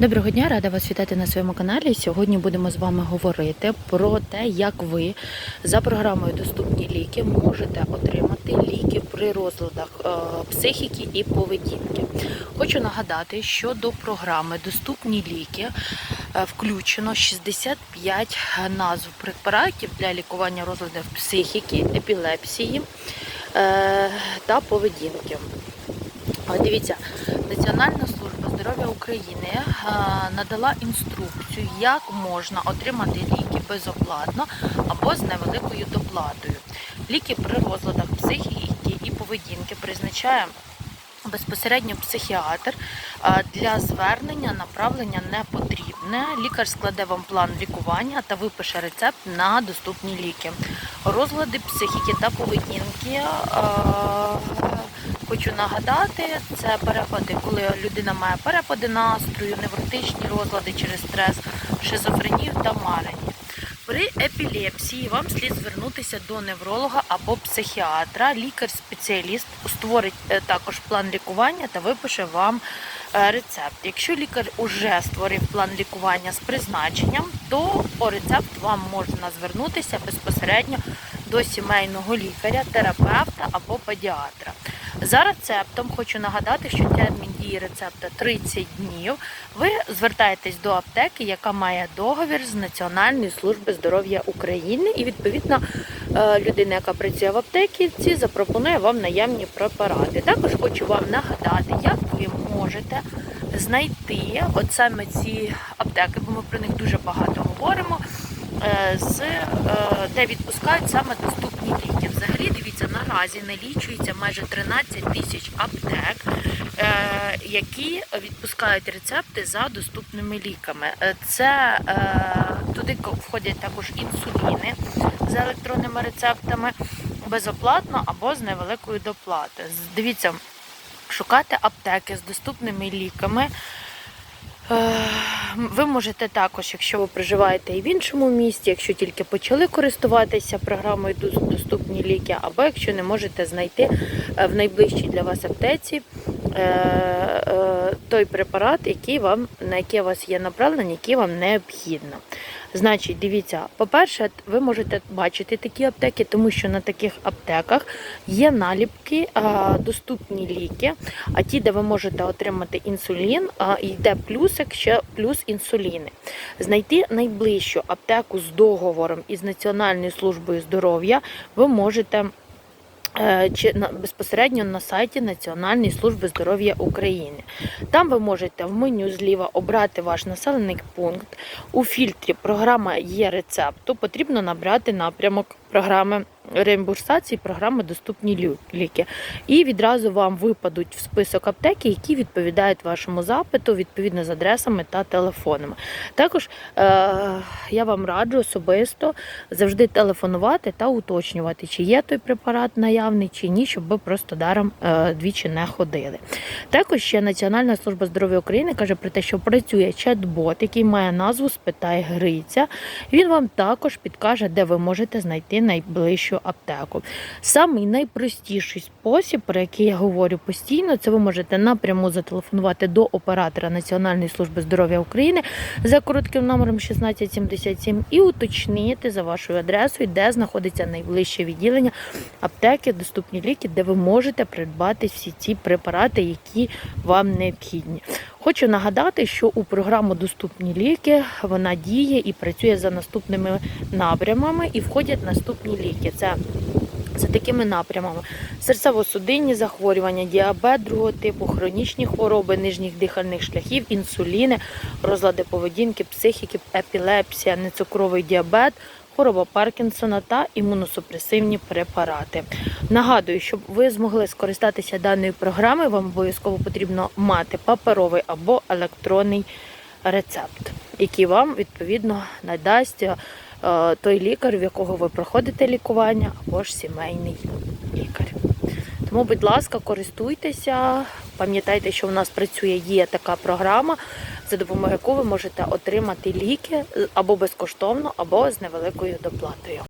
Доброго дня, рада вас вітати на своєму каналі. Сьогодні будемо з вами говорити про те, як ви за програмою Доступні ліки можете отримати ліки при розладах е, психіки і поведінки. Хочу нагадати, що до програми Доступні ліки е, включено 65 назв препаратів для лікування розладів психіки, епілепсії е, та поведінки. Дивіться, Національна служба здоров'я України е, надала інструкцію, як можна отримати ліки безоплатно або з невеликою доплатою. Ліки при розладах психіки і поведінки призначає безпосередньо психіатр. Е, Для звернення направлення не потрібне. Лікар складе вам план лікування та випише рецепт на доступні ліки. Розлади психіки та поведінки. Хочу нагадати, це перепади, коли людина має перепади настрою, невротичні розлади через стрес, шизофренію та марення. При епілепсії вам слід звернутися до невролога або психіатра. Лікар-спеціаліст створить е, також план лікування та випише вам е, рецепт. Якщо лікар уже створив план лікування з призначенням, то по рецепт вам можна звернутися безпосередньо до сімейного лікаря, терапевта або педіатра. За рецептом хочу нагадати, що термін дії рецепта 30 днів. Ви звертаєтесь до аптеки, яка має договір з Національної служби здоров'я України, і відповідно е, людина, яка працює в аптеці, запропонує вам наявні препарати. Також хочу вам нагадати, як ви можете знайти от саме ці аптеки, бо ми про них дуже багато говоримо. Е, З е, де відпускають саме доступні ліки. Взагалі, дивіться, наразі налічується майже 13 тисяч аптек, е, які відпускають рецепти за доступними ліками. Це туди входять також інсуліни з електронними рецептами безоплатно або з невеликою доплатою. Дивіться, шукати аптеки з доступними ліками. Ви можете також, якщо ви проживаєте і в іншому місті, якщо тільки почали користуватися програмою «Дос- Доступні ліки, або якщо не можете знайти е, в найближчій для вас аптеці е, е, той препарат, який вам, на який у вас є направлення, який вам необхідно. Значить, дивіться, по-перше, ви можете бачити такі аптеки, тому що на таких аптеках є наліпки, доступні ліки. А ті, де ви можете отримати інсулін, йде плюсик, ще плюс інсуліни. Знайти найближчу аптеку з договором із Національною службою здоров'я ви можете. Е, Чи на безпосередньо на сайті Національної служби здоров'я України. Там ви можете в меню зліва обрати ваш населений пункт. У фільтрі програма є рецепту. Потрібно набрати напрямок програми реімбурсації, програми доступні ліки. І відразу вам випадуть в список аптеки, які відповідають вашому запиту відповідно з адресами та телефонами. Також е- я вам раджу особисто завжди телефонувати та уточнювати, чи є той препарат наявний, чи ні, щоб ви просто даром е- двічі не ходили. Також ще Національна служба здоров'я України каже про те, що працює чат-бот, який має назву Спитай Гриця. Він вам також підкаже, де ви можете знайти найближчу аптеку. Самий найпростіший спосіб, про який я говорю постійно, це ви можете напряму зателефонувати до оператора Національної служби здоров'я України за коротким номером 1677 і уточнити за вашою адресою, де знаходиться найближче відділення аптеки, доступні ліки, де ви можете придбати всі ці препарати, які вам необхідні. Хочу нагадати, що у програму Доступні ліки вона діє і працює за наступними напрямами, і входять наступні ліки. Це за такими напрямами: серцево-судинні захворювання, діабет другого типу, хронічні хвороби нижніх дихальних шляхів, інсуліни, розлади поведінки, психіки, епілепсія, нецукровий діабет. Хвороба Паркінсона та імуносупресивні препарати. Нагадую, щоб ви змогли скористатися даною програмою, вам обов'язково потрібно мати паперовий або електронний рецепт, який вам відповідно надасть е, той лікар, в якого ви проходите лікування, або ж сімейний лікар. Тому, будь ласка, користуйтеся, пам'ятайте, що в нас працює є така програма, за допомогою якої ви можете отримати ліки або безкоштовно, або з невеликою доплатою.